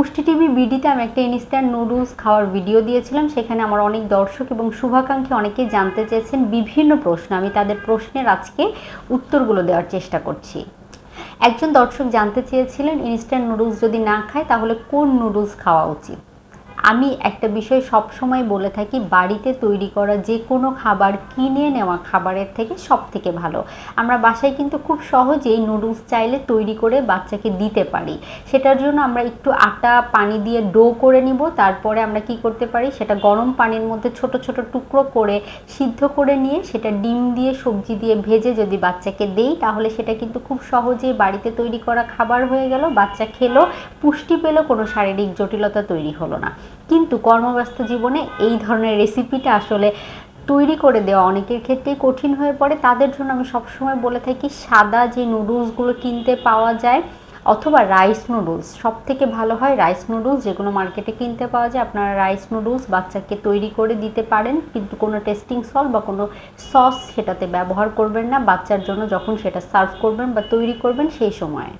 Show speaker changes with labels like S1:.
S1: পুষ্টি টিভি বিডিতে আমি একটা ইনস্ট্যান্ট নুডলস খাওয়ার ভিডিও দিয়েছিলাম। সেখানে আমার অনেক দর্শক এবং শুভাকাঙ্ক্ষী অনেকেই জানতে চেয়েছেন বিভিন্ন প্রশ্ন। আমি তাদের প্রশ্নের আজকে উত্তরগুলো দেওয়ার চেষ্টা করছি। একজন দর্শক জানতে চেয়েছিলেন ইনস্ট্যান্ট নুডলস যদি না খায়, তাহলে কোন নুডলস খাওয়া উচিত? আমি একটা বিষয় সবসময় বলে থাকি, বাড়িতে তৈরি করা যে কোনো খাবার কিনে নেওয়া খাবারের থেকে সব থেকে ভালো। আমরা বাসায় কিন্তু খুব সহজেই নুডলস চাইলে তৈরি করে বাচ্চাকে দিতে পারি। সেটার জন্য আমরা একটু আটা, পানি দিয়ে ডো করে নিব, তারপরে আমরা কি করতে পারি, সেটা গরম পানির মধ্যে ছোট ছোট টুকরো করে সিদ্ধ করে নিয়ে সেটা ডিম দিয়ে, সবজি দিয়ে ভেজে যদি বাচ্চাকে দেই, তাহলে সেটা কিন্তু খুব সহজেই বাড়িতে তৈরি করা খাবার হয়ে গেল, বাচ্চা খেলো, পুষ্টি পেল, কোনো শারীরিক জটিলতা তৈরি হলো না। কিন্তু কর্মব্যস্ত জীবনে এই ধরনের রেসিপিটা আসলে তৈরি করে দেওয়া অনেকের ক্ষেত্রেই কঠিন হয়ে পড়ে। তাদের জন্য আমি সবসময় বলে থাকি, সাদা যে নুডলসগুলো কিনতে পাওয়া যায়, অথবা রাইস নুডলস সব থেকে ভালো হয় রাইস নুডলস যেগুলো মার্কেটে কিনতে পাওয়া যায়। আপনারা রাইস নুডলস বাচ্চাকে তৈরি করে দিতে পারেন, কিন্তু কোনো টেস্টিং সল বা কোনো সস সেটাতে ব্যবহার করবেন না। বাচ্চার জন্য যখন সেটা সার্ভ করবেন বা তৈরি করবেন সেই সময়।